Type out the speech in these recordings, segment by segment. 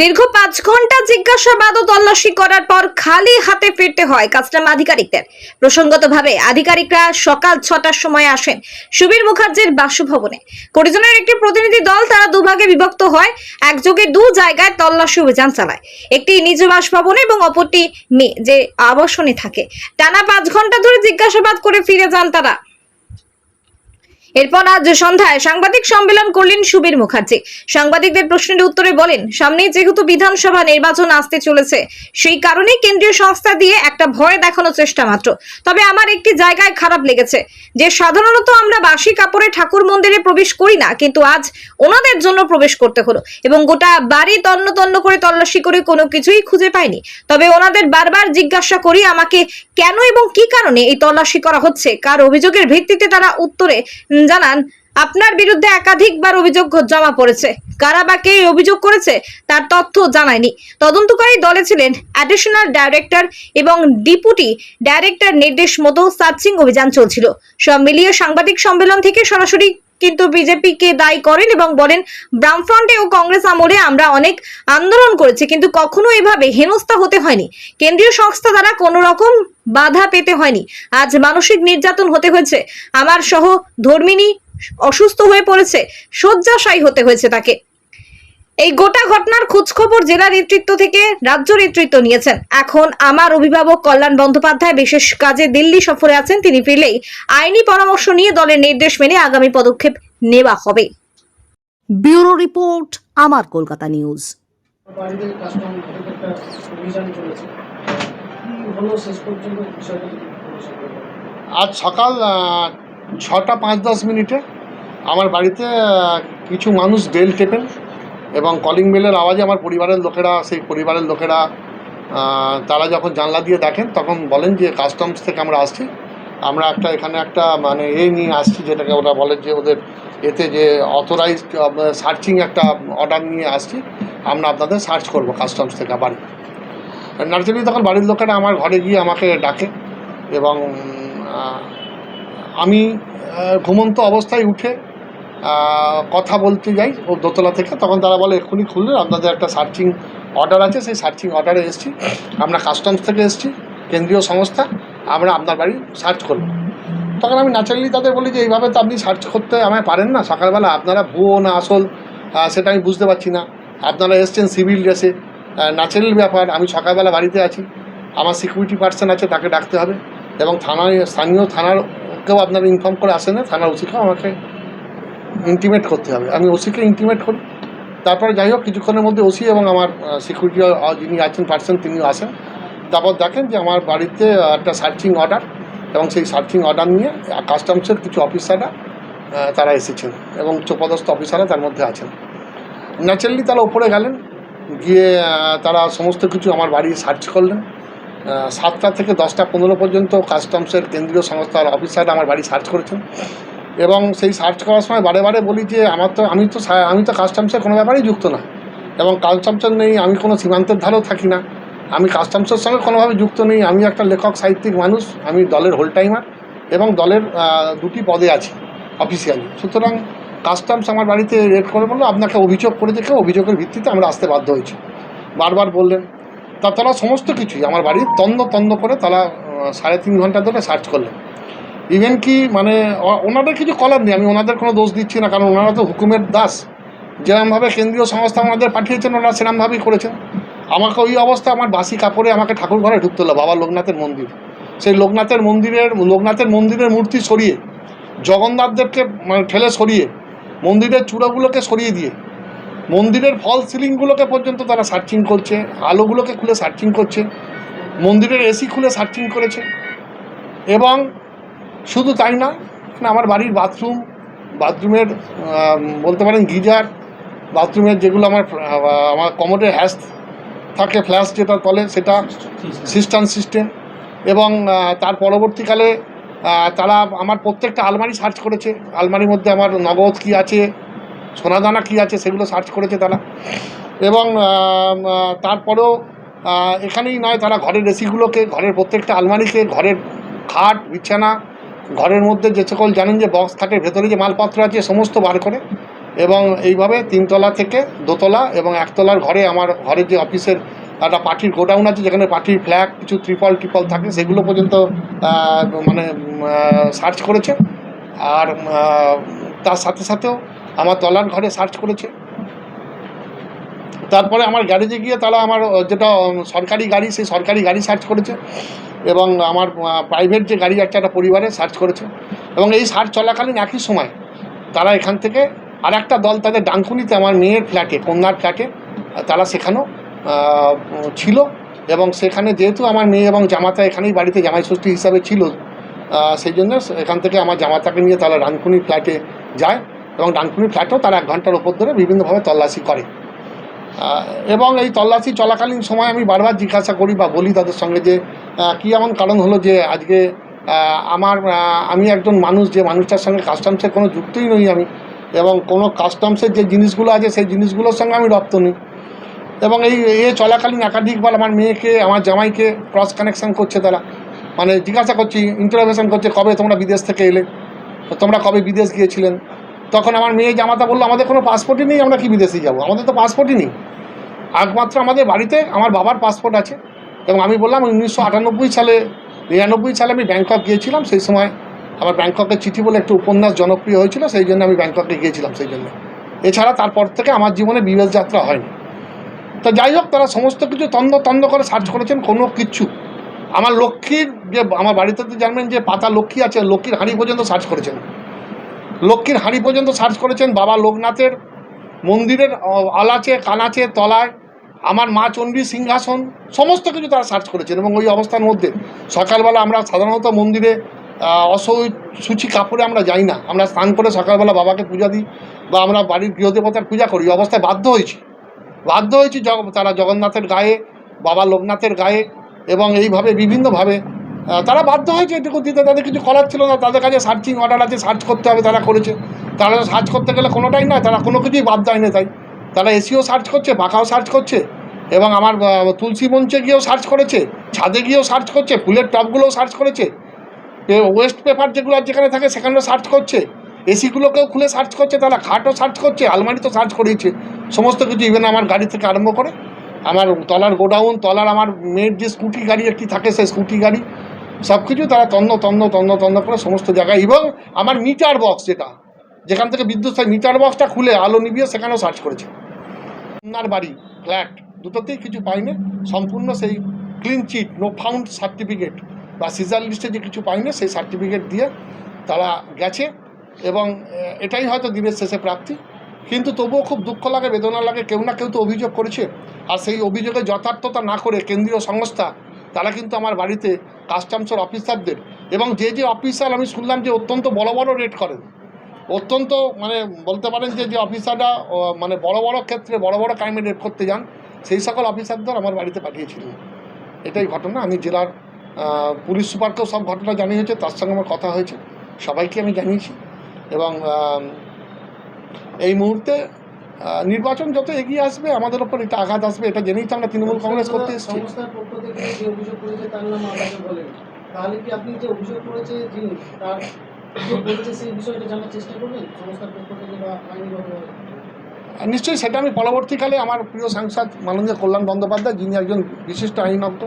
দীর্ঘ পাঁচ ঘণ্টা জিজ্ঞাসাবাদ ও তল্লাশি করার পর খালি হাতে ফিরতে হয় কাস্টম আধিকারিকদের। প্রসঙ্গতভাবে আধিকারিকরা সকাল ছটার সময় আসেন সুবীর মুখার্জির বাসভবনে। করিজনের একটি প্রতিনিধি দল তারা দুভাগে বিভক্ত হয়, একযোগে দু জায়গায় তল্লাশি অভিযান চালায়। একটি নিজ বাসভবনে এবং অপরটি মি যে আবাসনে থাকে। টানা পাঁচ ঘণ্টা ধরে জিজ্ঞাসাবাদ করে ফিরে যান তারা। এরপর আজ সন্ধ্যায় সাংবাদিক সম্মেলন করলেন সুবীর মুখার্জি। সাংবাদিকদের প্রশ্নের উত্তরে বলেন, সামনেই যেহেতু বিধানসভা নির্বাচন আসতে চলেছে, সেই কারণে কেন্দ্রীয় সংস্থা দিয়ে একটা ভয় দেখানোর চেষ্টা মাত্র। তবে আমার একটি জায়গায় খারাপ লেগেছে যে, সাধারণত আমরা বাসি কাপড়ে ঠাকুর মন্দিরে প্রবেশ করি না, কিন্তু আজ ওনাদের জন্য প্রবেশ করতে হলো এবং গোটা বাড়ি তন্ন তন্ন করে তল্লাশি করে কোনো কিছুই খুঁজে পাইনি। তবে ওনাদের বারবার জিজ্ঞাসা করি, আমাকে কেন এবং কি কারণে এই তল্লাশি করা হচ্ছে? কার অভিযোগের ভিত্তিতে তারা উত্তরে জানান, আপনার বিরুদ্ধে একাধিকবার অভিযোগ জমা পড়েছে। কারা বা কে অভিযোগ করেছে তার তথ্য জানায়নি। তদন্তকারী দলে ছিলেন অ্যাডিশনাল ডাইরেক্টর এবং ডিপুটি ডাইরেক্টর নির্দেশ মতো সার্চিং অভিযান চলছিল। সব মিলিয়ে সাংবাদিক সম্মেলন থেকে সরাসরি কিন্তু বিজেপিকে দায়ী করেন এবং বলেন বামফ্রন্টে ও কংগ্রেস আমলে আমরা অনেক আন্দোলন করেছি, কিন্তু কখনো এভাবে হেনস্থা হতে হয়নি। কেন্দ্রীয় সংস্থা দ্বারা কোনো রকম বাধা পেতে হয়নি। আজ মানসিক নির্যাতন হতে হয়েছে। আমার সহ ধর্মিনী অসুস্থ হয়ে পড়েছে, শয্যাশায়ী হতে হয়েছে তাকে। এই গোটা ঘটনার খোঁজখবর জেলা নেতৃত্ব থেকে রাজ্য নেতৃত্ব নিয়েছেন। এখন আমার অভিভাবক কল্যাণ বন্দ্যোপাধ্যায় বিশেষ কাজে দিল্লি সফরে আছেন তিনি ফিরলেই আইনি পরামর্শ নিয়ে দলের নির্দেশ মেনে আগামী পদক্ষেপ নেওয়া হবে। ব্যুরো রিপোর্ট আমার কলকাতা নিউজ। আজ সকাল ছটা পাঁচ দশ মিনিটে আমার বাড়িতে কিছু মানুষ বেল টেপেন। এবং কলিং বেলের আওয়াজে আমার পরিবারের লোকেরা, সেই পরিবারের লোকেরা তারা যখন জানলা দিয়ে দেখেন, তখন বলেন যে কাস্টমস থেকে আমরা আসছি। আমরা একটা, এখানে একটা মানে এ নিয়ে আসছি, যেটাকে ওরা বলে যে ওদের এতে যে অথরাইজড সার্চিং একটা অর্ডার নিয়ে আসছি। আমরা আপনাদের সার্চ করব কাস্টমস থেকে বাড়ি নার্সারি তখন বাড়ির লোকেরা আমার ঘরে গিয়ে আমাকে ডাকে এবং আমি ঘুমন্ত অবস্থায় উঠে কথা বলতে যাই, ও দোতলা থেকে, তখন তারা বলে, এক্ষুনি খুললে আপনাদের একটা সার্চিং অর্ডার আছে, সেই সার্চিং অর্ডারে এসেছি। আমরা কাস্টমস থেকে এসেছি, কেন্দ্রীয় সংস্থা, আমরা আপনার বাড়ি সার্চ করব। তখন আমি ন্যাচারালি তাদের বলি যে, এইভাবে তো আপনি সার্চ করতে আমায় পারেন না। সকালবেলা আপনারা ভুয়ো না, আসল সেটা আমি বুঝতে পারছি না। আপনারা এসছেন সিভিল ড্রেসে ন্যাচারাল ব্যাপার, আমি সকালবেলা বাড়িতে আছি। আমার সিকিউরিটি পার্সন আছে, তাকে ডাকতে হবে এবং থানায়, স্থানীয় থানার কেউ আপনারা ইনফর্ম করে আসে না, থানার ওসিকেও আমাকে ইন্টিমেট করতে হবে। আমি ওসিকে ইন্টিমেট করি তারপরে যাই হোক, কিছুক্ষণের মধ্যে ওসি এবং আমার সিকিউরিটি যিনি আছেন পার্সন তিনিও আসেন। তারপর দেখেন যে আমার বাড়িতে একটা সার্চিং অর্ডার এবং সেই সার্চিং অর্ডার নিয়ে কাস্টমসের কিছু অফিসাররা তারা এসেছেন এবং উচ্চপদস্থ অফিসাররা তার মধ্যে আছেন। ন্যাচারালি তারা ওপরে গেলেন, গিয়ে তারা সমস্ত কিছু আমার বাড়ি সার্চ করলেন। সাতটা থেকে দশটা পনেরো পর্যন্ত কাস্টমসের কেন্দ্রীয় সংস্থার অফিসাররা আমার বাড়ি সার্চ করেছেন। এবং সেই সার্চ করার সময় বারে বারে বলি যে আমার তো, আমি তো আমি তো কাস্টমসের কোনো ব্যাপারেই যুক্ত না। এবং কাস্টমসের নেই, আমি কোনো সীমান্তের ধারেও থাকি না। আমি কাস্টমসের সঙ্গে কোনোভাবে যুক্ত নেই। আমি একটা লেখক, সাহিত্যিক মানুষ, আমি দলের হোল টাইমার এবং দলের দুটি পদে আছি অফিসিয়ালি সুতরাং কাস্টমস আমার বাড়িতে রেড করে বলল, আপনাকে অভিযোগ করে দেখে অভিযোগের ভিত্তিতে আমরা আসতে বাধ্য হয়েছি। বারবার বললেন। তা তারা সমস্ত কিছুই, আমার বাড়ির তন্দ তন্দ করে তারা সাড়ে তিন ঘণ্টা ধরে সার্চ করলেন। ইভেন কি মানে ওনাদের কিছু কলার নেই, আমি ওনাদের কোনো দোষ দিচ্ছি না, কারণ ওনারা তো হুকুমের দাস। যেরমভাবে কেন্দ্রীয় সংস্থা ওনাদের পাঠিয়েছেন, ওনারা সেরমভাবেই করেছেন। আমাকে ওই অবস্থা, আমার বাসি কাপড়ে আমাকে ঠাকুর ঘরে ঢুকতে হলো, বাবা লোকনাথের মন্দির। সেই লোকনাথের মন্দিরের লোকনাথের মন্দিরের মূর্তি সরিয়ে জগন্নাথদেবকে মানে ঠেলে সরিয়ে, মন্দিরের চূড়াগুলোকে সরিয়ে দিয়ে, মন্দিরের ফল সিলিংগুলোকে পর্যন্ত তারা সার্চিং করছে, আলোগুলোকে খুলে সার্চিং করছে, মন্দিরের এসি খুলে সার্চিং করেছে। এবং শুধু তাই নয় আমার বাড়ির বাথরুম বাথরুমের বলতে পারেন গিজার বাথরুমের যেগুলো আমার আমার কমোডের হ্যাস থাকে ফ্ল্যাশ যেটা তলে সেটা সিস্টেম সিস্টেম এবং তার পরবর্তীকালে তারা আমার প্রত্যেকটা আলমারি সার্চ করেছে। আলমারির মধ্যে আমার নগদ কী আছে, সোনাদানা কী আছে সেগুলো সার্চ করেছে তারা। এবং তারপরেও এখানেই নয়, তারা ঘরের এসিগুলোকে ঘরের প্রত্যেকটা আলমারিকে, ঘরের খাট, বিছানা ঘরের মধ্যে যে সকল জানেন যে বক্স খাটের ভেতরে যে মালপত্র আছে সমস্ত বার করে এবং এইভাবে তিনতলা থেকে দোতলা এবং একতলার ঘরে আমার ঘরের যে অফিসের একটা পার্টির গোডাউন আছে, যেখানে পার্টির ফ্ল্যাগ কিছু ত্রিপল ট্রিপল থাকে, সেগুলো পর্যন্ত মানে সার্চ করেছে। আর তার সাথে সাথেও আমার তলার ঘরে সার্চ করেছে। তারপরে আমার গ্যারেজে গিয়ে তারা আমার, যেটা সরকারি গাড়ি, সেই সরকারি গাড়ি সার্চ করেছে। এবং আমার প্রাইভেট যে গাড়ি আছে একটা পরিবারে সার্চ করেছে। এবং এই সার্চ চলাকালীন একই সময় তারা এখান থেকে আর একটা দল তাদের ডানকুনিতে, আমার মেয়ের ফ্ল্যাটে কন্যার ফ্ল্যাটে তারা সেখানেও ছিল। এবং সেখানে যেহেতু আমার মেয়ে এবং জামাতা এখানেই বাড়িতে জামাই ষষ্ঠী হিসাবে ছিল সেই জন্য এখান থেকে আমার জামাতাকে নিয়ে তারা ডানকুনি ফ্ল্যাটে যায়। এবং ডানকুনি ফ্ল্যাটেও তারা এক ঘণ্টার ওপর ধরে বিভিন্নভাবে তল্লাশি করে। এবং এই তল্লাশি চলাকালীন সময় আমি বারবার জিজ্ঞাসা করি বা বলি তাদের সঙ্গে যে কী এমন কারণ হলো যে আজকে আমার আমি একজন মানুষ যে মানুষটার সঙ্গে কাস্টমসের কোনো যুক্তই নই আমি। এবং কোনো কাস্টমসের যে জিনিসগুলো আছে, সেই জিনিসগুলোর সঙ্গে আমি রপ্ত নিই। এবং এই এ চলাকালীন একাধিকবার আমার মেয়েকে, আমার জামাইকে ক্রস কানেকশন করছে তারা। মানে জিজ্ঞাসা করছি ইন্টারভেশন করছে, কবে তোমরা বিদেশ থেকে এলে? তোমরা কবে বিদেশ গিয়েছিলেন? তখন আমার মেয়ে জামাতা বলল, আমাদের কোনো পাসপোর্টই নেই, আমরা কি বিদেশে যাব? আমাদের তো পাসপোর্টই নেই। একমাত্র আমাদের বাড়িতে আমার বাবার পাসপোর্ট আছে। এবং আমি বললাম, উনিশশো আটানব্বই সালে, নিরানব্বই সালে আমি ব্যাংকক গিয়েছিলাম, সেই সময় আমার ব্যাংককের চিঠি বলে একটা উপন্যাস জনপ্রিয় হয়েছিল, সেই জন্য আমি ব্যাংককে গিয়েছিলাম সেই জন্য। এছাড়া তারপর থেকে আমার জীবনে বিদেশ যাত্রা হয়নি। তো যাই হোক, তারা সমস্ত কিছু তন্দ তন্দ করে সার্চ করেছেন, কোনো কিচ্ছু আমার লক্ষ্মীর যে, আমার বাড়িতে তো জানবেন যে, পাতা লক্ষ্মী আছে, লক্ষ্মীর হাঁড়ি পর্যন্ত সার্চ করেছেন। লক্ষ্মীর হাঁড়ি পর্যন্ত সার্চ করেছেন বাবা লোকনাথের মন্দিরের আলাচে কানাচে তলায়। আমার মা চণ্ডীর সিংহাসন, সমস্ত কিছু তারা সার্চ করেছেন এবং ওই অবস্থার মধ্যে সকালবেলা আমরা সাধারণত মন্দিরে অসুচি কাপড়ে আমরা যাই না। আমরা স্নান করে সকালবেলা বাবাকে পূজা দিই বা আমরা বাড়ির গৃহদেবতার পূজা করি। অবস্থায় বাধ্য হয়েছি। বাধ্য হয়েছি তারা জগন্নাথের গায়ে, বাবা লোকনাথের গায়ে এবং এইভাবে বিভিন্নভাবে তারা বাধ্য হয়েছে এটুকু দিতে। তাদের কিছু করার ছিল না। তাদের কাছে সার্চিং অর্ডার আছে সার্চ করতে হবে, তারা করেছে। তারা সার্চ করতে গেলে কোনোটাই নয়, তারা কোনো কিছুই বাদ দেয় না তাই। তারা এসিও সার্চ করছে, পাখাও সার্চ করছে এবং আমার তুলসী মঞ্চে গিয়েও সার্চ করেছে, ছাদে গিয়েও সার্চ করছে, ফুলের টবগুলোও সার্চ করেছে। ওয়েস্ট পেপার যেগুলো যেখানে থাকে সেখানেও সার্চ করছে। এসিগুলোকেও খুলে সার্চ করছে, তারা খাটও সার্চ করছে আলমারি তো সার্চ করিয়েছে। সমস্ত কিছু ইভেন আমার গাড়ি থেকে আরম্ভ করে, আমার তলার গোডাউন, তলার আমার মেয়ের যে স্কুটি গাড়ি একটি থাকে সেই স্কুটি গাড়ি, সব কিছু তারা তন্ন তন্ন তন্ন তন্ন করে সমস্ত জায়গায় এবং আমার মিটার বক্স যেটা, যেখান থেকে বিদ্যুৎ মিটার বক্সটা খুলে আলো নিবিয়ে সেখানেও সার্চ করেছে। ওনার বাড়ি ফ্ল্যাট দুটোতেই কিছু পাইনি। সম্পূর্ণ সেই clean chit no found certificate বা সিজার লিস্টে যে কিছু পাইনি, সেই সার্টিফিকেট দিয়ে তারা গেছে এবং এটাই হয়তো দিনের শেষে প্রাপ্তি। কিন্তু তবুও খুব দুঃখ লাগে, বেদনা লাগে, কেউ না কেউ তো অভিযোগ করেছে। আর সেই অভিযোগে যথার্থতা না করে কেন্দ্রীয় সংস্থা, তারা কিন্তু আমার বাড়িতে কাস্টমসের অফিসারদের এবং যে যে অফিসার আমি শুনলাম যে অত্যন্ত বড় বড় রেট করেন অত্যন্ত মানে বলতে পারেন যে যে অফিসাররা মানে বড় বড় ক্ষেত্রে বড় বড় ক্রাইমে রেড করতে যান সেই সকল অফিসারদের আমার বাড়িতে পাঠিয়েছিলেন এটাই ঘটনা। আমি জেলার পুলিশ সুপারকেও সব ঘটনা জানিয়েছে তার সঙ্গে আমার কথা হয়েছে। সবাইকে আমি জানিয়েছি। এবং এই মুহূর্তে নির্বাচন যত এগিয়ে আসবে আমাদের ওপর এটা আঘাত আসবে এটা জেনেই তো আমরা তৃণমূল কংগ্রেস করতে এসেছি। তাহলে কি আপনি যে অভিযোগ করেছে যিনি তার অভিযোগ করেছে নিশ্চয়ই সেটা আমি পরবর্তীকালে আমার প্রিয় সাংসদ মাননীয় কল্যাণ বন্দ্যোপাধ্যায়, যিনি একজন বিশিষ্ট আইনজ্ঞ,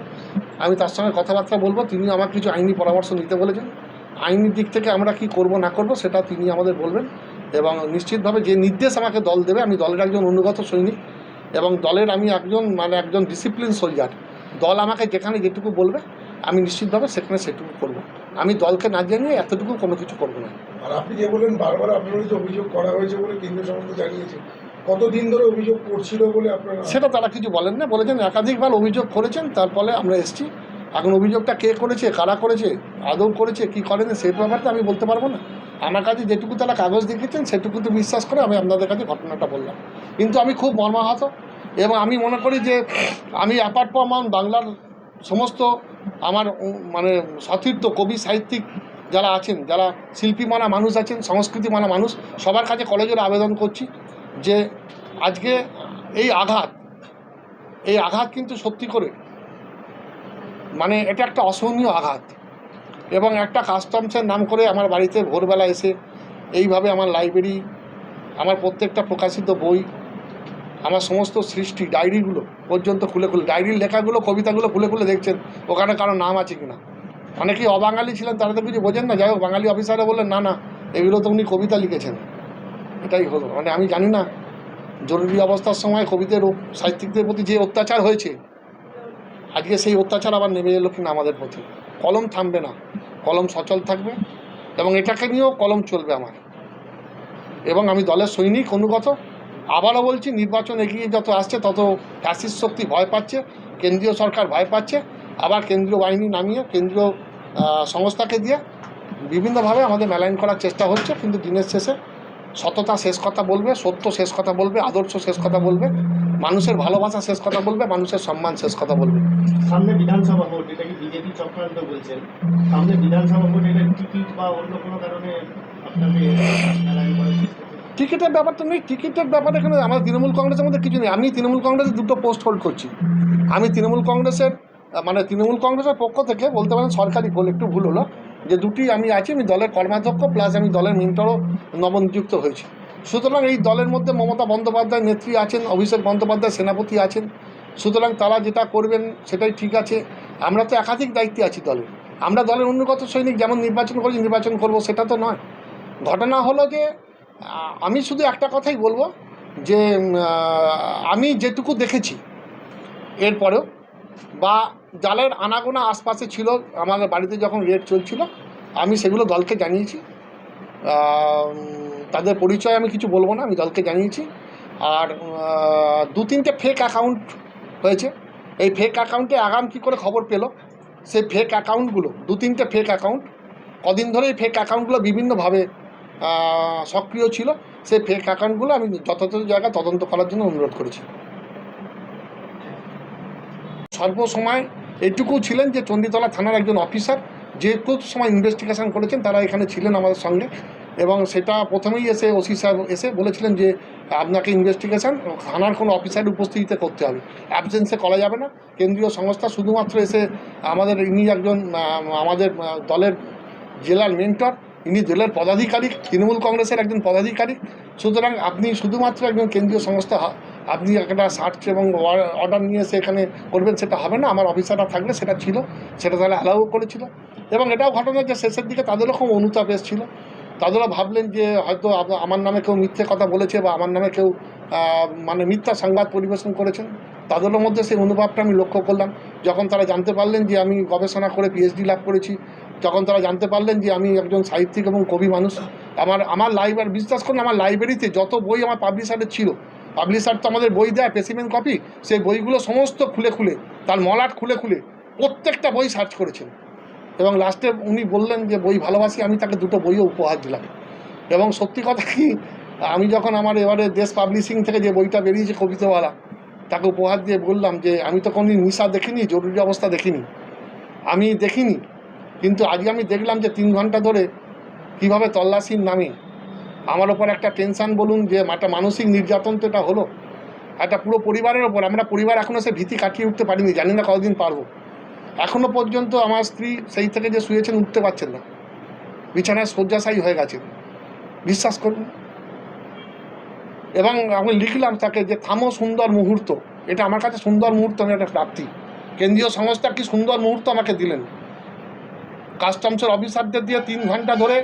আমি তার সঙ্গে কথাবার্তা বলব। তিনি আমার কিছু আইনি পরামর্শ নিতে বলেছেন। আইনি দিক থেকে আমরা কি করব, না করব, সেটা তিনি আমাদের বলবেন। এবং নিশ্চিতভাবে যে নির্দেশ আমাকে দল দেবে, আমি দলের একজন অনুগত সৈনিক এবং দলের আমি একজন মানে একজন ডিসিপ্লিন সোলজার দল আমাকে যেখানে যেটুকু বলবে, আমি নিশ্চিতভাবে সেখানে সেটুকু করব। আমি দলকে না জানিয়ে এতটুকু কোনো কিছু করব না। আর আপনি যে বললেন বারবার আপনার যে অভিযোগ করা হয়েছে বলে কেন্দ্রীয় সংস্থা জানিয়েছে কতদিন ধরে অভিযোগ করছিল বলে আপনারা সেটা তারা কিছু বলেন না বলেছেন একাধিকবার অভিযোগ করেছেন তার ফলে আমরা এসেছি। এখন অভিযোগটা কে করেছে কারা করেছে আদৌ করেছে কি করেনি সেই ব্যাপারটা আমি বলতে পারব না। আমার কাছে যেটুকু তারা কাগজ দেখেছেন সেটুকু তো বিশ্বাস করে আমি আপনাদের কাছে ঘটনাটা বললাম। কিন্তু আমি খুব মর্মাহত এবং আমি মনে করি যে আমি অ্যাপার্ট ফ্রম বাংলার সমস্ত আমার মানে সতীর্থ কবি, সাহিত্যিক যারা আছেন, যারা শিল্পী মানা মানুষ আছেন সংস্কৃতি মানা মানুষ, সবার কাছে কলেজের আবেদন করছি যে আজকে এই আঘাত এই আঘাত কিন্তু সত্যি করে মানে এটা একটা অসহনীয় আঘাত। এবং একটা কাস্টমসের নাম করে আমার বাড়িতে ভোরবেলা এসে এইভাবে আমার লাইব্রেরি, আমার প্রত্যেকটা প্রকাশিত বই আমার সমস্ত সৃষ্টি, ডায়েরিগুলো পর্যন্ত খুলে খুলে, ডায়েরির লেখাগুলো, কবিতাগুলো খুলে খুলে দেখছেন, ওখানে কারও নাম আছে কি না অনেকেই অবাঙালি ছিলেন, তারা তো কিছু বোঝেন না, যাই হোক, বাঙালি অফিসাররা বললেন, না না, এগুলো তো উনি কবিতা লিখেছেন। এটাই হলো। মানে আমি জানি না, জরুরি অবস্থার সময় কবিদের সাহিত্যিকদের প্রতি যে অত্যাচার হয়েছে, আজকে সেই অত্যাচার আবার নেমে এলো কিনা আমাদের প্রতি কলম থামবে না, কলম সচল থাকবে এবং এটাকে নিয়েও কলম চলবে আমার। এবং আমি দলের সৈনিক, অনুগত আবারও বলছি, নির্বাচন এগিয়ে যত আসছে, তত ফ্যাসিস শক্তি ভয় পাচ্ছে, কেন্দ্রীয় সরকার ভয় পাচ্ছে, আবার কেন্দ্রীয় বাহিনী নামিয়ে কেন্দ্রীয় সংস্থাকে দিয়ে বিভিন্নভাবে আমাদের মেলাইন করার চেষ্টা হচ্ছে, কিন্তু দিনের শেষে সততা শেষ কথা বলবে, সত্য শেষ কথা বলবে, আদর্শ শেষ কথা বলবে, মানুষের ভালোবাসা শেষ কথা বলবে, মানুষের সম্মান শেষ কথা বলবে। সামনে বিধানসভা ভোট, এটা কি বিজেপি চক্রান্ত বলছেন সামনে বিধানসভা ভোট, এটা টিকিট বা অন্য কোনো কারণে আপনাকে টিকিটের ব্যাপারটা নেই, টিকিটের ব্যাপারে এখানে আমার তৃণমূল কংগ্রেসের মধ্যে কিছু নেই। আমি তৃণমূল কংগ্রেসের দুটো পোস্ট হোল্ড করছি। আমি তৃণমূল কংগ্রেসের মানে তৃণমূল কংগ্রেসের পক্ষ থেকে বলতে পারেন সরকারি ভুল, একটু ভুল হলো, যে দুটি আমি আছি, আমি দলের কর্মাধ্যক্ষ প্লাস আমি দলের মেন্টরও নবনিযুক্ত হয়েছি। সুতরাং এই দলের মধ্যে মমতা বন্দ্যোপাধ্যায় নেত্রী আছেন, অভিষেক বন্দ্যোপাধ্যায় সেনাপতি আছেন। সুতরাং তারা যেটা করবেন সেটাই ঠিক আছে। আমরা তো একাধিক দায়িত্বে আছি দলের আমরা দলের অনুগত সৈনিক যেমন নির্বাচন করি নির্বাচন করব সেটা তো নয়। ঘটনা হলো যে আমি শুধু একটা কথাই বলব যে আমি যেটুকু দেখেছি এরপরেও, বা জালের আনাগোনা আশপাশে ছিল, আমাদের বাড়িতে যখন রেড চলছিল, আমি সেগুলো দলকে জানিয়েছি। তাদের পরিচয় আমি কিছু বলব না, আমি দলকে জানিয়েছি। আর দু তিনটে ফেক অ্যাকাউন্ট হয়েছে। এই ফেক অ্যাকাউন্টে আগাম কী করে খবর পেল? সেই ফেক অ্যাকাউন্টগুলো দু তিনটে ফেক অ্যাকাউন্ট কদিন ধরে এই ফেক অ্যাকাউন্টগুলো বিভিন্নভাবে সক্রিয় ছিল, সেই ফেক অ্যাকাউন্টগুলো আমি যথাযথ জায়গায় তদন্ত করার জন্য অনুরোধ করেছি। স্বল্প সময় এটুকু ছিলেন যে চণ্ডীতলা থানার একজন অফিসার যে খুব সময় ইনভেস্টিগেশন করেছেন, তারা এখানে ছিলেন আমাদের সঙ্গে। এবং সেটা প্রথমেই এসে ওসি সাহেব এসে বলেছিলেন যে, আপনাকে ইনভেস্টিগেশন থানার কোনো অফিসারের উপস্থিতিতে করতে হবে। অ্যাবসেন্সে করা যাবে না। কেন্দ্রীয় সংস্থা শুধুমাত্র এসে আমাদের, ইনি একজন আমাদের দলের জেলার মেন্টর ইনি জেলার পদাধিকারী, তৃণমূল কংগ্রেসের একজন পদাধিকারী। সুতরাং আপনি শুধুমাত্র একজন কেন্দ্রীয় সংস্থা আপনি একটা সার্চ এবং অর্ডার নিয়ে এসে এখানে করবেন, সেটা হবে না। আমার অফিসাররা থাকলে সেটা ছিল, সেটা তাহলে অ্যালাউ করেছিল। এবং এটাও ঘটনা যে শেষের দিকে তাদেরও খুব অনুতাপ এসেছিল। তাদেরও ভাবলেন যে হয়তো আমার নামে কেউ মিথ্যে কথা বলেছে বা আমার নামে কেউ মানে মিথ্যা সংবাদ পরিবেশন করেছেন। তাদেরও মধ্যে সেই অনুভবটা আমি লক্ষ্য করলাম। যখন তারা জানতে পারলেন যে আমি গবেষণা করে পিএইচডি লাভ করেছি যখন তারা জানতে পারলেন যে আমি একজন সাহিত্যিক এবং কবি মানুষ। আমার আমার লাইব্রেরি বিশ্বাস করুন, আমার লাইব্রেরিতে যত বই আমার পাবলিশারের ছিল পাবলিশার তো আমাদের বই দেয় পেসিমেন্ট কপি সেই বইগুলো সমস্ত খুলে খুলে, তার মলাট খুলে খুলে প্রত্যেকটা বই সার্চ করেছেন। এবং লাস্টে উনি বললেন যে, বই ভালোবাসি, আমি তাকে দুটো বইও উপহার দিলাম। এবং সত্যি কথা কি, আমি যখন আমার এবারে দেশ পাবলিশিং থেকে যে বইটা বেরিয়েছে কবিতাওয়ালা, তাকে উপহার দিয়ে বললাম যে, আমি তো কোনো নিশা দেখিনি, জরুরি অবস্থা দেখিনি। আমি দেখিনি। কিন্তু আজকে আমি দেখলাম যে তিন ঘণ্টা ধরে কীভাবে তল্লাশির নামি আমার ওপর একটা টেনশান বলুন যে একটা মানসিক নির্যাতন তো এটা হলো, একটা পুরো পরিবারের ওপর, আমরা পরিবার এখনও সে ভীতি কাটিয়ে উঠতে পারিনি, জানি না কতদিন পারব। এখনও পর্যন্ত আমার স্ত্রী সেই থেকে যে শুয়েছেন উঠতে পারছেন না। বিছানায় শয্যাশায়ী হয়ে গেছে বিশ্বাস করুন। এবং আমি লিখলাম তাকে যে থামো সুন্দর মুহূর্ত। এটা আমার কাছে সুন্দর মুহূর্ত, আমি একটা প্রাপ্তি। কেন্দ্রীয় সংস্থা কি সুন্দর মুহূর্ত আমাকে দিলেন? কাস্টমসের অফিসারদের দিয়ে তিন ঘণ্টা ধরে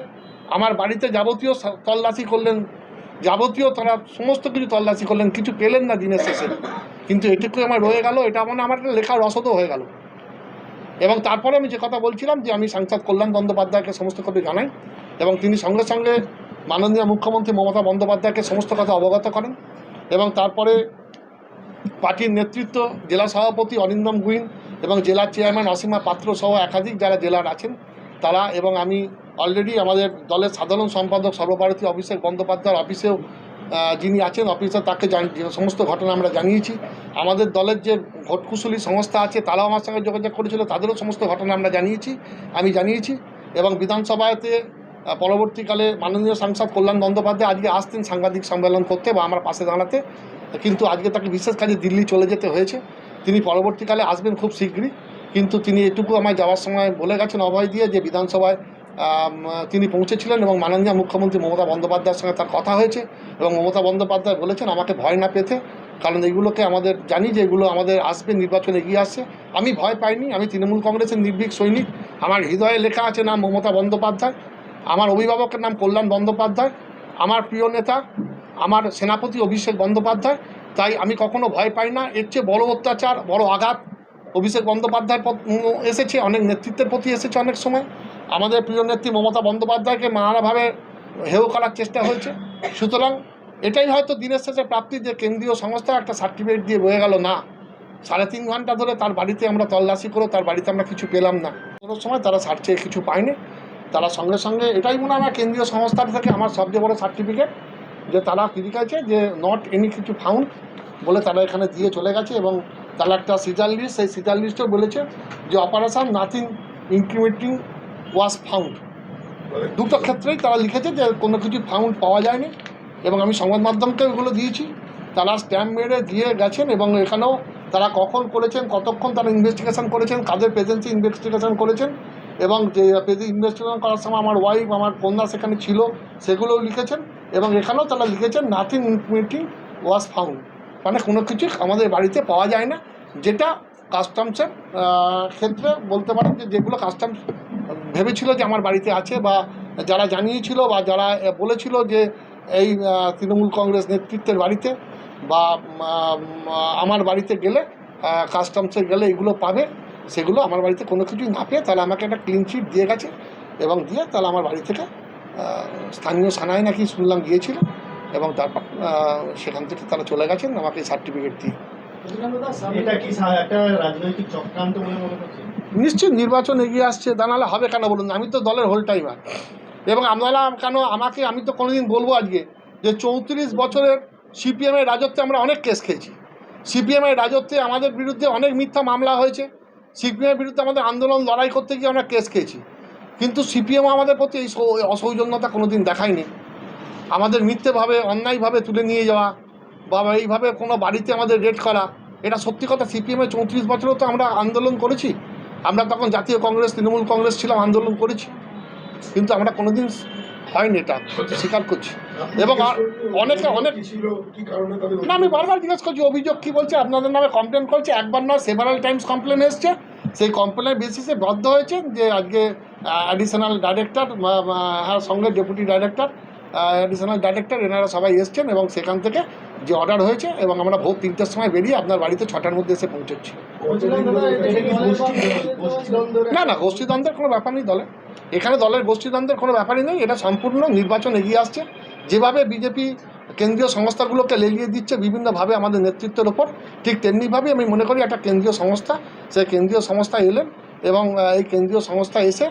আমার বাড়িতে যাবতীয় তল্লাশি করলেন। যাবতীয় তারা সমস্ত কিছু তল্লাশি করলেন, কিছু পেলেন না দিনের শেষে। কিন্তু এটুকু আমার রয়ে গেল, এটা মানে আমার একটা লেখার রসদও হয়ে গেল। এবং তারপরে আমি যে কথা বলছিলাম যে আমি সাংসদ কল্যাণ বন্দ্যোপাধ্যায়কে সমস্ত কথা জানাই এবং তিনি সঙ্গে সঙ্গে মাননীয় মুখ্যমন্ত্রী মমতা বন্দ্যোপাধ্যায়কে সমস্ত কথা অবগত করেন এবং তারপরে পার্টির নেতৃত্ব, জেলা সভাপতি অরিন্দম গুইন এবং জেলার চেয়ারম্যান অসীমা পাত্র সহ একাধিক যারা জেলার আছেন, তারা এবং আমি অলরেডি আমাদের দলের সাধারণ সম্পাদক সর্বভারতীয় অভিষেক বন্দ্যোপাধ্যায়ের অফিসেও যিনি আছেন অফিসে তাকে সমস্ত ঘটনা আমরা জানিয়েছি। আমাদের দলের যে ভোটকুশলী সংস্থা আছে, তারাও আমার সঙ্গে যোগাযোগ করেছিল, তাদেরও সমস্ত ঘটনা আমরা জানিয়েছি, আমি জানিয়েছি। এবং বিধানসভাতে পরবর্তীকালে মাননীয় সাংসদ কল্যাণ বন্দ্যোপাধ্যায় আজকে আসতেন সাংবাদিক সম্মেলন করতে বা আমার পাশে দাঁড়াতে। কিন্তু আজকে তাকে বিশেষ কাজে দিল্লি চলে যেতে হয়েছে। তিনি পরবর্তীকালে আসবেন খুব শীঘ্রই, কিন্তু তিনি এটুকু আমায় যাওয়ার সময় বলে গেছেন অভয় দিয়ে যে বিধানসভায় তিনি পৌঁছেছিলেন এবং মাননীয় মুখ্যমন্ত্রী মমতা বন্দ্যোপাধ্যায়ের সঙ্গে তার কথা হয়েছে এবং মমতা বন্দ্যোপাধ্যায় বলেছেন, আমাকে ভয় না পেতে, কারণ এগুলোকে আমাদের জানি যে এগুলো আমাদের আসবে, নির্বাচন এগিয়ে আসছে। আমি ভয় পাইনি, আমি তৃণমূল কংগ্রেসের নির্ভীক সৈনিক, আমার হৃদয়ে লেখা আছে নাম মমতা বন্দ্যোপাধ্যায়, আমার অভিভাবকের নাম কল্যাণ বন্দ্যোপাধ্যায়, আমার প্রিয় নেতা, আমার সেনাপতি অভিষেক বন্দ্যোপাধ্যায় তাই আমি কখনো ভয় পাই না। এর চেয়ে বড় অত্যাচার, বড় আঘাত অভিষেক বন্দ্যোপাধ্যায়ের পথ- এসেছে, অনেক নেতৃত্বের প্রতি এসেছে অনেক সময়। আমাদের প্রিয় নেত্রী মমতা বন্দ্যোপাধ্যায়কে নানাভাবে হেয় করার চেষ্টা হয়েছে। সুতরাং এটাই হয়তো দিনের শেষে প্রাপ্তি যে কেন্দ্রীয় সংস্থা একটা সার্টিফিকেট দিয়ে বয়ে গেল, না। সাড়ে তিন ঘণ্টা ধরে তার বাড়িতে আমরা তল্লাশি করে তার বাড়িতে আমরা কিছু পেলাম না। কোনো সময় তারা সার্চে কিছু পায়নি। তারা সঙ্গে সঙ্গে, এটাই মনে আমার কেন্দ্রীয় সংস্থার থেকে আমার সবচেয়ে বড় সার্টিফিকেট যে তারা কী লিখেছে যে নট এনি কিছু ফাউন্ড বলে তারা এখানে দিয়ে চলে গেছে এবং তারা একটা সিজার লিস্ট, সেই সিজার লিস্টেও বলেছে যে operation nothing incriminating was found. দুটো ক্ষেত্রেই তারা লিখেছে যে কোনো কিছু ফাউন্ড পাওয়া যায়নি এবং আমি সংবাদ মাধ্যমকে ওগুলো দিয়েছি। তারা স্ট্যাম্প মেরে দিয়ে গেছেন এবং এখানেও তারা কখন করেছেন, কতক্ষণ তারা ইনভেস্টিগেশন করেছেন, কাদের প্রেজেন্সে ইনভেস্টিগেশন করেছেন এবং যে ইনভেস্টিগেশন করার সময় আমার ওয়াইফ আমার কন্যা সেখানে ছিল, সেগুলোও লিখেছেন এবং এখানেও তারা লিখেছেন নাথিং ইনক্রিমেটিং ওয়াজ ফাউন্ড। মানে কোনো কিছু আমাদের বাড়িতে পাওয়া যায় না। যেটা কাস্টমসের ক্ষেত্রে বলতে পারেন যে যেগুলো কাস্টমস ভেবেছিল যে আমার বাড়িতে আছে বা যারা জানিয়েছিল বা যারা বলেছিল যে এই তৃণমূল কংগ্রেস নেতৃত্বের বাড়িতে বা আমার বাড়িতে গেলে কাস্টমসে গেলে এগুলো পাবে, সেগুলো আমার বাড়িতে কোনো কিছুই না পেয়ে তাহলে আমাকে একটা ক্লিন চিট দিয়ে গেছে এবং দিয়ে তাহলে আমার বাড়ি থেকে স্থানীয় থানায় নাকি শুনলাম গিয়েছিল এবং তারপর সেখান থেকে তারা চলে গেছেন আমাকে সার্টিফিকেট দিয়ে। নিশ্চিত নির্বাচন এগিয়ে আসছে দাঁড়ালে হবে কেন বলুন? আমি তো দলের হোল টাইমার এবং আপনারা কেন আমাকে আমি তো কোনোদিন বলব আজকে যে চৌত্রিশ বছরের সিপিএমের রাজত্বে আমরা অনেক কেস খেয়েছি। সিপিএমের রাজত্বে আমাদের বিরুদ্ধে অনেক মিথ্যা মামলা হয়েছে। সিপিএমের বিরুদ্ধে আমাদের আন্দোলন লড়াই করতে গিয়ে আমরা কেস খেয়েছি। কিন্তু সিপিএম আমাদের প্রতি এই অসৌজন্যতা কোনোদিন দেখায়নি। আমাদের মিথ্যেভাবে অন্যায়ভাবে তুলে নিয়ে যাওয়া বা এইভাবে কোনো বাড়িতে আমাদের রেড করা এটা সত্যি কথা সিপিএমের চৌত্রিশ বছরও তো আমরা আন্দোলন করেছি। আমরা তখন জাতীয় কংগ্রেস তৃণমূল কংগ্রেস ছিলাম আন্দোলন করেছি। কিন্তু আমরা কোনোদিন হয়নি এটা স্বীকার করছি। এবং আর অনেকে অনেক না আমি বারবার জিজ্ঞেস করছি অভিযোগ কী বলছে? আপনাদের নামে কমপ্লেন করছে একবার নয় সেভারাল টাইমস কমপ্লেন এসছে। সেই কমপ্লেনের বেসিসে বদ্ধ হয়েছেন যে আজকে অ্যাডিশনাল ডাইরেক্টর হ্যাঁ সঙ্গে ডেপুটি ডাইরেক্টর অ্যাডিশনাল ডাইরেক্টর এনারা সবাই এসছেন এবং সেখান থেকে যে অর্ডার হয়েছে এবং আমরা ভোর তিনটের সময় বেরিয়ে আপনার বাড়িতে ছটার মধ্যে এসে পৌঁছচ্ছি। না না, গোষ্ঠীদ্বন্দ্বের কোনো ব্যাপার নেই দলে। এখানে দলের গোষ্ঠীদ্বন্দ্বের কোনো ব্যাপারই নেই, এটা সম্পূর্ণ নির্বাচন এগিয়ে আসছে। যেভাবে বিজেপি কেন্দ্রীয় সংস্থাগুলোকে লেলিয়ে দিচ্ছে বিভিন্নভাবে আমাদের নেতৃত্বের ওপর, ঠিক তেমনিভাবে আমি মনে করি একটা কেন্দ্রীয় সংস্থা, সেই কেন্দ্রীয় সংস্থা এলেন এবং এই কেন্দ্রীয় সংস্থা এসে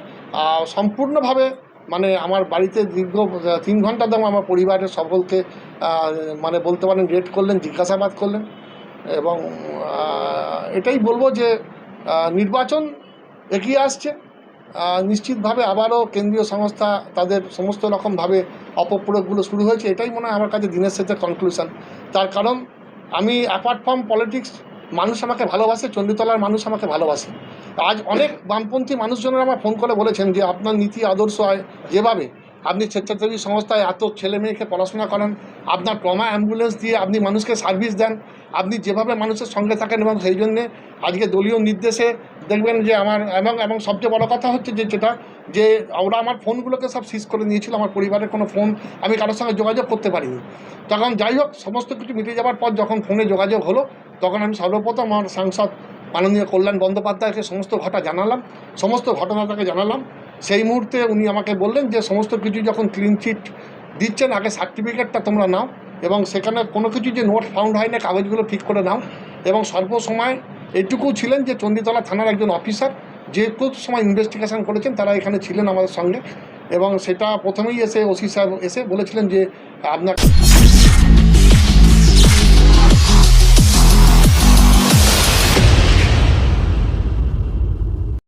সম্পূর্ণভাবে মানে আমার বাড়িতে দীর্ঘ তিন ঘণ্টা দাম আমার পরিবারের সকলকে মানে বলতে পারেন রেড করলেন, জিজ্ঞাসাবাদ করলেন এবং এটাই বলব যে নির্বাচন এগিয়ে আসছে। নিশ্চিতভাবে আবারও কেন্দ্রীয় সংস্থা তাদের সমস্ত রকমভাবে অপপ্রয়োগগুলো শুরু হয়েছে, এটাই মনে হয় আমার কাছে দিনের শেষে কনক্লুশন তার কারণ, আমি অ্যাপার্ট ফ্রম পলিটিক্স মানুষ আমাকে ভালোবাসে, চণ্ডীতলার মানুষ আমাকে ভালোবাসে। আজ অনেক বামপন্থী মানুষজনেরা আমার ফোন করে বলেছেন যে আপনার নীতি আদর্শ হয় যেভাবে, আপনি স্বেচ্ছাসেবী সংস্থায় এত ছেলে মেয়েকে পড়াশোনা করেন, আপনার ট্রমা অ্যাম্বুলেন্স দিয়ে আপনি মানুষকে সার্ভিস দেন, আপনি যেভাবে মানুষের সঙ্গে থাকেন এবং সেই জন্যে আজকে দলীয় নির্দেশে দেখবেন যে আমার, এবং এবং সবচেয়ে বড় কথা হচ্ছে যে যেটা, যে ওরা আমার ফোনগুলোকে সব সিজ করে নিয়েছিল, আমার পরিবারের কোনো ফোন আমি কারোর সঙ্গে যোগাযোগ করতে পারিনি। তখন যাই হোক, সমস্ত কিছু মিটে যাওয়ার পর যখন ফোনে যোগাযোগ হলো, তখন আমি সর্বপ্রথম আমার সাংসদ মাননীয় কল্যাণ বন্দ্যোপাধ্যায়কে সমস্ত ঘটা জানালাম, সমস্ত ঘটনা তাকে জানালাম। সেই মুহূর্তে উনি আমাকে বললেন যে, সমস্ত কিছু যখন ক্লিন চিট দিচ্ছেন, আগে সার্টিফিকেটটা তোমরা নাও এবং সেখানে কোনো কিছু যে নোট ফাউন্ড হয় না কাগজগুলো ঠিক করে নাও। এবং সর্বসময় এটুকু ছিলেন যে, চণ্ডীতলা থানার একজন অফিসার যে খুব সময় ইনভেস্টিগেশন করেছেন, তারা এখানে ছিলেন আমাদের সঙ্গে। এবং সেটা প্রথমেই এসে ওসি সাহেব এসে বলেছিলেন যে আপনার